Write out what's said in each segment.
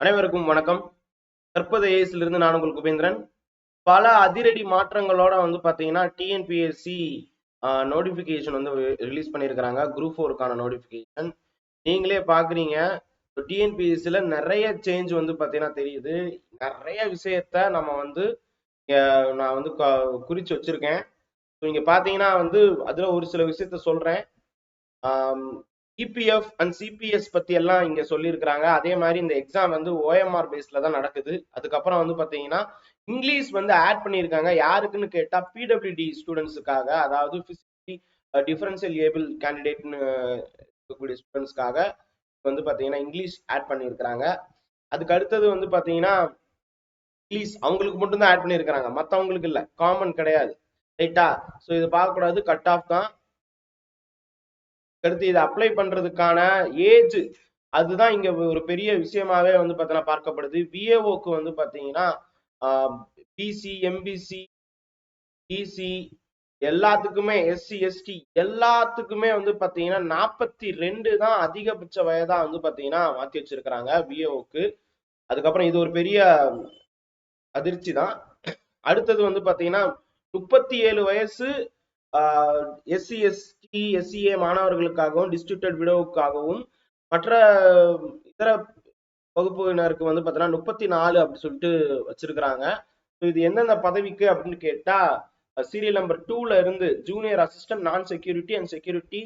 அனைவருக்கும் வணக்கம். கற்பது ஏஎஸ்ல இருந்து நான் உங்களுக்கு உபேந்திரன் பல அதிரடி மாற்றங்களோட வந்து பாத்தீங்கன்னா டிஎன்பிஎஸ்சி நோட்டிபிகேஷன் வந்து ரிலீஸ் பண்ணியிருக்கிறாங்க குரூப் ஃபோருக்கான நோட்டிபிகேஷன் நீங்களே பாக்குறீங்க. டிஎன்பிஎஸ்சில நிறைய சேஞ்ச் வந்து பாத்தீங்கன்னா தெரியுது. நிறைய விஷயத்த நம்ம வந்து நான் வந்து க- குறிச்சு வச்சிருக்கேன். ஸோ இங்க பாத்தீங்கன்னா வந்து அதுல ஒரு சில விஷயத்த சொல்றேன். இபிஎஃப் அண்ட் சிபிஎஸ் பத்தி எல்லாம் இங்க சொல்லியிருக்கிறாங்க. அதே மாதிரி இந்த எக்ஸாம் வந்து ஓஎம்ஆர் பேஸ்ல தான் நடக்குது. அதுக்கப்புறம் வந்து பாத்தீங்கன்னா இங்கிலீஷ் வந்து ஆட் பண்ணியிருக்காங்க. யாருக்குன்னு கேட்டா பிடபிள்யூடி ஸ்டூடெண்ட்ஸுக்காக அதாவது பிசிக்கலி டிஃபரன்சியல் ஏபிள் கேண்டிடேட்னு இருக்கக்கூடிய ஸ்டூடெண்ட்ஸ்க்காக வந்து பாத்தீங்கன்னா இங்கிலீஷ் ஆட் பண்ணியிருக்கிறாங்க. அதுக்கு அடுத்தது வந்து பாத்தீங்கன்னா இங்கிலீஷ் அவங்களுக்கு மட்டும் தான் ஆட் பண்ணியிருக்கிறாங்க. மற்றவங்களுக்கு இல்லை. காமன் கிடையாது. ரைட்டா ஸோ இது பார்க்கக்கூடாது. கட் ஆஃப் தான். அடுத்து இதை அப்ளை பண்றதுக்கான ஏஜ் அதுதான் இங்க ஒரு பெரிய விஷயமாவே வந்து பார்த்தீங்கன்னா பார்க்கப்படுது. விஏஓக்கு வந்து பாத்தீங்கன்னா பிசி எம்பிசி பிசி எல்லாத்துக்குமே எஸ்சி எஸ்டி எல்லாத்துக்குமே வந்து பாத்தீங்கன்னா நாற்பத்தி ரெண்டு தான் அதிகபட்ச வயதா வந்து பாத்தீங்கன்னா மாத்தி வச்சிருக்கிறாங்க விஏஓக்கு அதுக்கப்புறம் இது ஒரு பெரிய அதிர்ச்சி தான். அடுத்தது வந்து பாத்தீங்கன்னா முப்பத்தி ஏழு வயசு எஸ்சி எஸ்டி எஸ்சிஏ மாணவர்களுக்காகவும் டிஸ்ட்ரிக்டட் விடோவுக்காகவும் மற்ற இதர வகுப்பினருக்கு வந்து பார்த்தீங்கன்னா முப்பத்தி நாலு அப்படி சொல்லிட்டு வச்சிருக்கிறாங்க. ஸோ இது எந்தெந்த பதவிக்கு அப்படின்னு கேட்டா சீரியல் நம்பர் டூல இருந்து junior assistant non security and security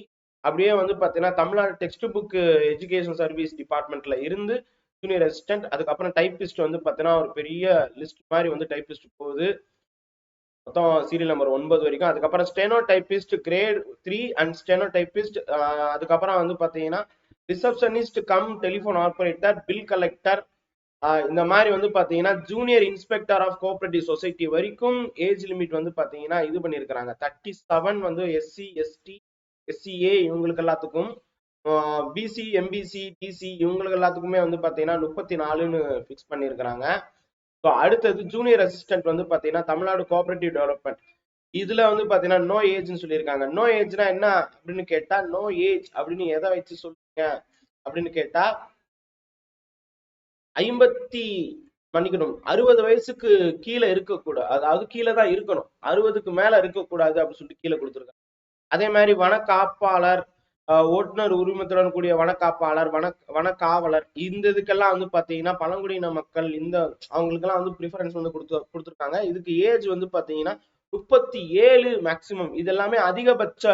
அப்படியே வந்து பார்த்தீங்கன்னா Tamil Nadu text book education service டிபார்ட்மெண்ட்ல இருந்து ஜூனியர் அசிஸ்டன்ட் அதுக்கப்புறம் டைப்பிஸ்ட் வந்து பார்த்தீங்கன்னா ஒரு பெரிய லிஸ்ட் மாதிரி வந்து டைப்பிஸ்ட் போகுது. மொத்தம் சீரியல் நம்பர் ஒன்பது வரைக்கும். அதுக்கப்புறம் steno typist grade three and steno typist அதுக்கப்புறம் வந்து பார்த்தீங்கன்னா receptionist cum telephone operator bill collector இந்த மாதிரி வந்து பார்த்தீங்கன்னா junior inspector of cooperative society வரைக்கும் ஏஜ் லிமிட் வந்து பார்த்தீங்கன்னா இது பண்ணியிருக்கிறாங்க தேர்ட்டி செவன் வந்து எஸ்சி எஸ்டி எஸ்சிஏ இவங்களுக்கு எல்லாத்துக்கும் பிசி எம்பிசி டிசி இவங்களுக்கு எல்லாத்துக்குமே வந்து பார்த்தீங்கன்னா முப்பத்தி நாலுன்னு ஃபிக்ஸ் பண்ணியிருக்கிறாங்க ஸோ அடுத்தது ஜூனியர் அசிஸ்டன்ட் வந்து பார்த்தீங்கன்னா தமிழ்நாடு கோஆபரேட்டிவ் டெவலப்மெண்ட் இதுல வந்து பாத்தீங்கன்னா நோ ஏஜ்னு சொல்லியிருக்காங்க. நோ ஏஜ்னா என்ன அப்படின்னு கேட்டா நோ ஏஜ் அப்படின்னு எதை வச்சு சொல்லுங்க அப்படின்னு கேட்டா ஐம்பத்தி மன்னிக்கணும் அறுபது வயசுக்கு கீழே இருக்கக்கூடாது. அதாவது கீழே தான் இருக்கணும். அறுபதுக்கு மேல இருக்கக்கூடாது அப்படின்னு சொல்லிட்டு கீழே கொடுத்துருக்காங்க. அதே மாதிரி வனக்காப்பாளர் ஆஹ் ஓட்டுநர் உரிமத்துடன் கூடிய வனக்காப்பாளர் வன வனக்காவலர் இந்த இதுக்கெல்லாம் வந்து பாத்தீங்கன்னா பழங்குடியின மக்கள் இந்த அவங்களுக்கெல்லாம் வந்து ப்ரிஃபரன்ஸ் வந்து கொடுத்து கொடுத்துருக்காங்க. இதுக்கு ஏஜ் வந்து பாத்தீங்கன்னா முப்பத்தி ஏழு மேக்சிமம் இதெல்லாமே அதிகபட்ச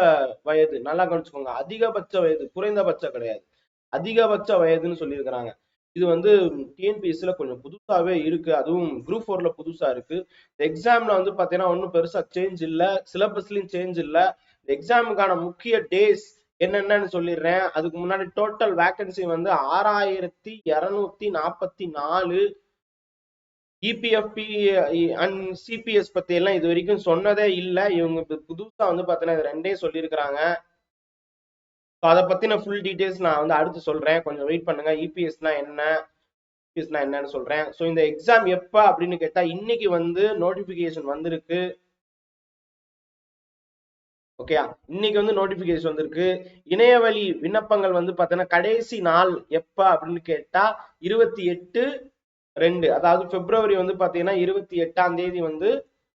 வயது. நல்லா கவனிச்சுக்கோங்க. அதிகபட்ச வயது குறைந்தபட்ச கிடையாது. அதிகபட்ச வயதுன்னு சொல்லியிருக்கிறாங்க. இது வந்து டிஎன்பிஎஸ்சியில் கொஞ்சம் புதுசாகவே இருக்கு. அதுவும் குரூப் ஃபோர்ல புதுசா இருக்கு. எக்ஸாம்ல வந்து பாத்தீங்கன்னா ஒன்றும் பெருசா சேஞ்ச் இல்லை. சிலபஸ்லயும் சேஞ்ச் இல்லை. எக்ஸாமுக்கான முக்கிய டேஸ் என்னென்னு சொல்லிடுறேன். அதுக்கு முன்னாடி டோட்டல் வேகன்சி வந்து ஆறாயிரத்தி இரநூத்தி நாற்பத்தி நாலு இபிஎஃப்பி அண்ட் சிபிஎஸ் பத்தி எல்லாம் இது வரைக்கும் சொன்னதே இல்லை. இவங்க புதுசா வந்து பாத்தீங்கன்னா இது ரெண்டே சொல்லியிருக்கிறாங்க. ஸோ அதை பத்தின ஃபுல் டீடைல்ஸ் நான் வந்து அடுத்து சொல்றேன். கொஞ்சம் வெயிட் பண்ணுங்க. இபிஎஸ்னா என்ன? இபிஎஸ்னா என்னன்னு சொல்றேன். ஸோ இந்த எக்ஸாம் எப்ப அப்படின்னு கேட்டா இன்னைக்கு வந்து நோட்டிபிகேஷன் வந்திருக்கு. ஓகேயா இன்னைக்கு வந்து நோட்டிபிகேஷன் வந்திருக்கு. இணையவழி விண்ணப்பங்கள் வந்து பார்த்தீங்கன்னா கடைசி நாள் எப்ப அப்படின்னு கேட்டா இருபத்தி எட்டு ரெண்டு. அதாவது பிப்ரவரி வந்து பாத்தீங்கன்னா இருபத்தி எட்டாம் தேதி வந்து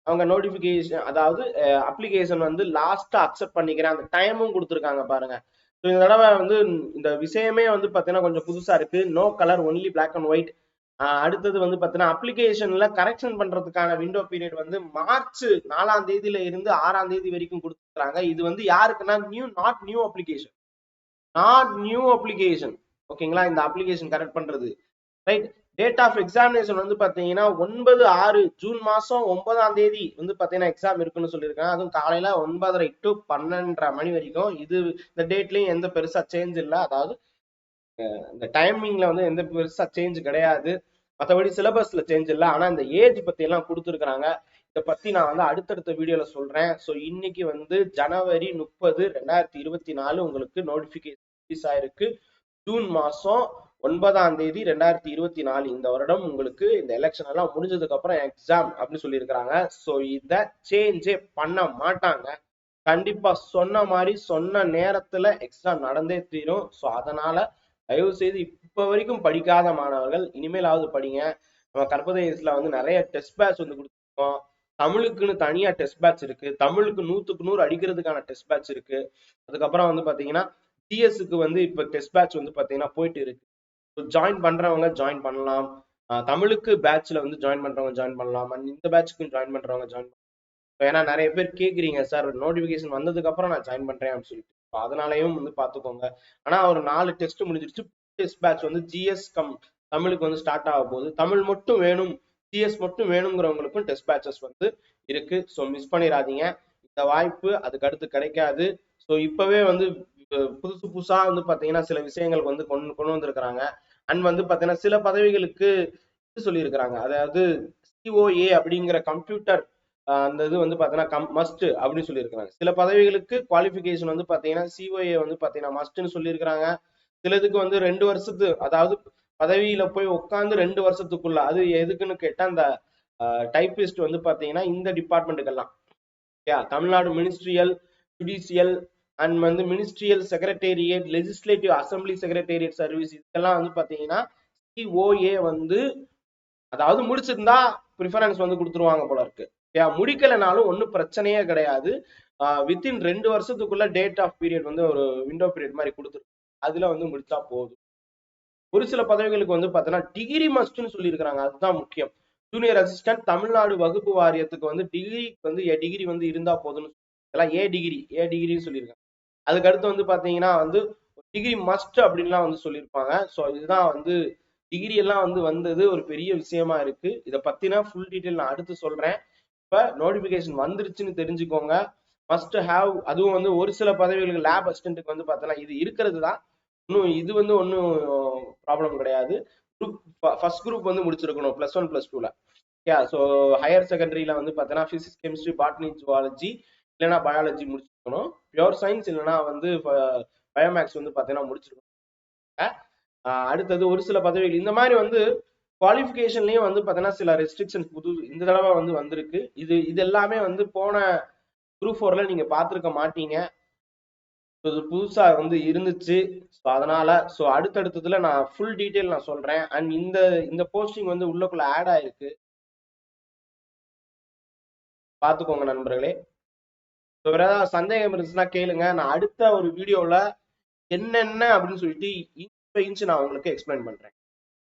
அவங்க நோட்டிபிகேஷன் அதாவது அப்ளிகேஷன் வந்து லாஸ்டா அக்செப்ட் பண்ணிக்கிறேன். அந்த டைமும் கொடுத்துருக்காங்க பாருங்க. ஸோ இந்த தடவை வந்து இந்த விஷயமே வந்து பாத்தீங்கன்னா கொஞ்சம் புதுசா இருக்கு. No colour only black and white அடுத்தது வந்து பார்த்தீங்கன்னா அப்ளிகேஷன்ல கரெக்ஷன் பண்றதுக்கான விண்டோ பீரியட் வந்து மார்ச் நாலாம் தேதியில இருந்து ஆறாம் தேதி வரைக்கும் கொடுத்துருக்காங்க இது வந்து யாருக்குன்னா new not new application not new application ஓகேங்களா இந்த அப்ளிகேஷன் கரெக்ட் பண்றது. ரைட் டேட் ஆஃப் எக்ஸாமினேஷன் வந்து பாத்தீங்கன்னா ஒன்பது ஆறு ஜூன் மாசம் ஒன்பதாம் தேதி வந்து பாத்தீங்கன்னா எக்ஸாம் இருக்குன்னு சொல்லியிருக்காங்க. அதுவும் காலையில ஒன்பதரை டு பன்னெண்டரை மணி வரைக்கும். இது இந்த டேட்லயும் எந்த பெருசா சேஞ்ச் இல்லை. அதாவது இந்த டைமிங்ல வந்து எந்த பெருசா சேஞ்ச் கிடையாது. மற்றபடி சிலபஸ்ல சேஞ்ச் இல்லை. ஆனா இந்த ஏஜ் பத்தி எல்லாம் கொடுத்துருக்காங்க இதை பத்தி நான் வந்து அடுத்தடுத்த வீடியோல சொல்றேன். ஸோ இன்னைக்கு வந்து ஜனவரி முப்பது ரெண்டாயிரத்தி இருபத்தி நாலு உங்களுக்கு நோட்டிபிகேஷன் ரிலீஸ் ஆயிருக்கு ஜூன் மாசம் ஒன்பதாம் தேதி ரெண்டாயிரத்தி இருபத்தி நாலு. இந்த வருடம் உங்களுக்கு இந்த எலெக்ஷன் எல்லாம் முடிஞ்சதுக்கு அப்புறம் எக்ஸாம் அப்படின்னு சொல்லியிருக்கிறாங்க. ஸோ இதை சேஞ்சே பண்ண மாட்டாங்க. கண்டிப்பா சொன்ன மாதிரி சொன்ன நேரத்துல எக்ஸாம் நடந்தே தீரும். ஸோ அதனால தயவு செய்து இப்ப வரைக்கும் படிக்காத மாணவர்கள் இனிமேலாவது படிங்க. நம்ம கற்பதயத்தில் வந்து நிறைய டெஸ்ட் பேட்ச் வந்து கொடுத்துருக்கோம். தமிழுக்குன்னு தனியா டெஸ்ட் பேட்ச் இருக்கு. தமிழுக்கு நூத்துக்கு நூறு அடிக்கிறதுக்கான டெஸ்ட் பேட்ச் இருக்கு. அதுக்கப்புறம் வந்து பாத்தீங்கன்னா டிஎஸ்க்கு வந்து இப்ப டெஸ்ட் பேட்ச் வந்து பாத்தீங்கன்னா போயிட்டு இருக்கு. ஜாயின் பண்றவங்க ஜாயின் பண்ணலாம். தமிழுக்கு பேட்ச்ல வந்து ஜாயின் பண்றவங்க ஜாயின் பண்ணலாம். அண்ட் இந்த பேட்சுக்கும் ஜாயின் பண்றவங்க ஜாயின் ஏன்னா நிறைய பேர் கேக்குறீங்க சார் நோட்டிபிகேஷன் வந்ததுக்கு அப்புறம் நான் ஜாயின் பண்றேன் அப்படின்னு சொல்லிட்டு. அதனாலயும் வந்து பாத்துக்கோங்க. ஆனா ஒரு நாலு டெஸ்ட் முடிஞ்சிருச்சு டெஸ்ட் பேட்ச் வந்து ஜிஎஸ் கம் தமிழுக்கு வந்து ஸ்டார்ட் ஆக போகுது. தமிழ் மட்டும் வேணும் ஜிஎஸ் மட்டும் வேணுங்கிறவங்களுக்கும் டெஸ்ட் பேட்சஸ் வந்து இருக்கு. ஸோ மிஸ் பண்ணிடாதீங்க இந்த வாய்ப்பு அதுக்கு அடுத்து கிடைக்காது. ஸோ இப்பவே வந்து புதுசு புதுசா வந்து பாத்தீங்கன்னா சில விஷயங்களுக்கு வந்து கொண்டு கொண்டு வந்திருக்கிறாங்க. அண்ட் வந்து பாத்தீங்கன்னா சில பதவிகளுக்கு சொல்லியிருக்கிறாங்க. அதாவது சிஓஏ அப்படிங்கிற கம்ப்யூட்டர் அந்த இது வந்து பாத்தீங்கன்னா கம் மஸ்ட் அப்படின்னு சொல்லியிருக்கிறாங்க. சில பதவிகளுக்கு குவாலிஃபிகேஷன் வந்து பாத்தீங்கன்னா சிஓஏ வந்து பாத்தீங்கன்னா மஸ்ட்னு சொல்லியிருக்கிறாங்க. சிலதுக்கு வந்து ரெண்டு வருஷத்து அதாவது பதவியில போய் உட்காந்து ரெண்டு வருஷத்துக்குள்ள அது எதுக்குன்னு கேட்டா அந்த டைபிஸ்ட் வந்து பாத்தீங்கன்னா இந்த டிபார்ட்மெண்ட்டுக்கெல்லாம் yeah Tamil Nadu ministerial judicial and வந்து ministerial secretariat legislative assembly secretariat service இதெல்லாம் வந்து பாத்தீங்கன்னா சிஓஏ வந்து அதாவது முடிச்சிருந்தா ப்ரிஃபரன்ஸ் வந்து கொடுத்துருவாங்க போல இருக்கு. முடிக்கலைனாலும் ஒன்றும் பிரச்சனையே கிடையாது. வித்தின் ரெண்டு வருஷத்துக்குள்ள டேட் ஆஃப் பீரியட் வந்து ஒரு விண்டோ பீரியட் மாதிரி கொடுத்துருக்கு அதுல வந்து முடிச்சா போதும். ஒரு சில பதவிகளுக்கு வந்து பார்த்தோன்னா டிகிரி மஸ்ட்னு சொல்லியிருக்கிறாங்க. அதுதான் முக்கியம். ஜூனியர் அசிஸ்டன்ட் தமிழ்நாடு வகுப்பு வாரியத்துக்கு வந்து டிகிரி வந்து ஏ டிகிரி வந்து இருந்தா போதும்னு இதெல்லாம் ஏ டிகிரி ஏ டிகிரின்னு சொல்லியிருக்காங்க. அதுக்கு அடுத்து வந்து பாத்தீங்கன்னா வந்து டிகிரி மஸ்ட் அப்படின்லாம் வந்து சொல்லியிருப்பாங்க. ஸோ இதுதான் வந்து டிகிரி எல்லாம் வந்து வந்தது ஒரு பெரிய விஷயமா இருக்கு. இதை பத்தினா ஃபுல் டீட்டெயில் நான் அடுத்து சொல்றேன். இப்ப நோட்டிபிகேஷன் வந்துருச்சுன்னு தெரிஞ்சுக்கோங்க. மஸ்ட் ஹேவ் அதுவும் வந்து ஒரு சில பதவிகளுக்கு லேப் அசிஸ்டண்ட்டுக்கு வந்து பார்த்தோன்னா இது இருக்கிறது தான். இன்னும் இது வந்து ஒன்றும் ப்ராப்ளம் கிடையாது. குரூப் ஃபர்ஸ்ட் குரூப் வந்து முடிச்சிருக்கணும் ப்ளஸ் ஒன் ப்ளஸ் டூல யா ஸோ ஹையர் செகண்டரியில் வந்து பார்த்தோன்னா ஃபிசிக்ஸ் கெமிஸ்ட்ரி பாட்னி ஜுவாலஜி இல்லைனா பயாலஜி முடிச்சிருக்கணும். பியூர் சயின்ஸ் இல்லைன்னா வந்து பயோமேக்ஸ் வந்து பார்த்தீங்கன்னா முடிச்சிருக்கணும். அடுத்தது ஒரு சில பதவிகள். இந்த மாதிரி வந்து குவாலிஃபிகேஷன்லயும் வந்து பார்த்தீங்கன்னா சில ரெஸ்ட்ரிக்ஷன்ஸ் புது இந்த தடவை வந்து வந்திருக்கு. இது இது எல்லாமே வந்து போன குரூப் ஃபோர்ல நீங்க பார்த்துருக்க மாட்டீங்க. இது புதுசா வந்து இருந்துச்சு. ஸோ அதனால ஸோ அடுத்தடுத்ததுல நான் ஃபுல் டீட்டெயில் நான் சொல்றேன். அண்ட் இந்த இந்த போஸ்டிங் வந்து உள்ளக்குள்ள ஆட் ஆயிருக்கு. பார்த்துக்கோங்க நண்பர்களே. ஸோ வேற ஏதாவது சந்தேகம் இருந்துச்சுன்னா கேளுங்க. நான் அடுத்த ஒரு வீடியோவில் என்னென்ன அப்படின்னு சொல்லிட்டு இன்ச் பை இன்ச் நான் உங்களுக்கு எக்ஸ்பிளைன் பண்றேன்.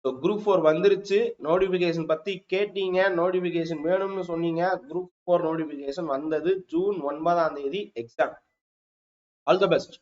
ஸோ குரூப் ஃபோர் வந்துருச்சு. நோட்டிஃபிகேஷன் பத்தி கேட்டீங்க. நோட்டிஃபிகேஷன் வேணும்னு சொன்னீங்க. குரூப் ஃபோர் நோட்டிஃபிகேஷன் வந்தது ஜூன் ஒன்பதாம் தேதி எக்ஸாம் ஆல் த பெஸ்ட்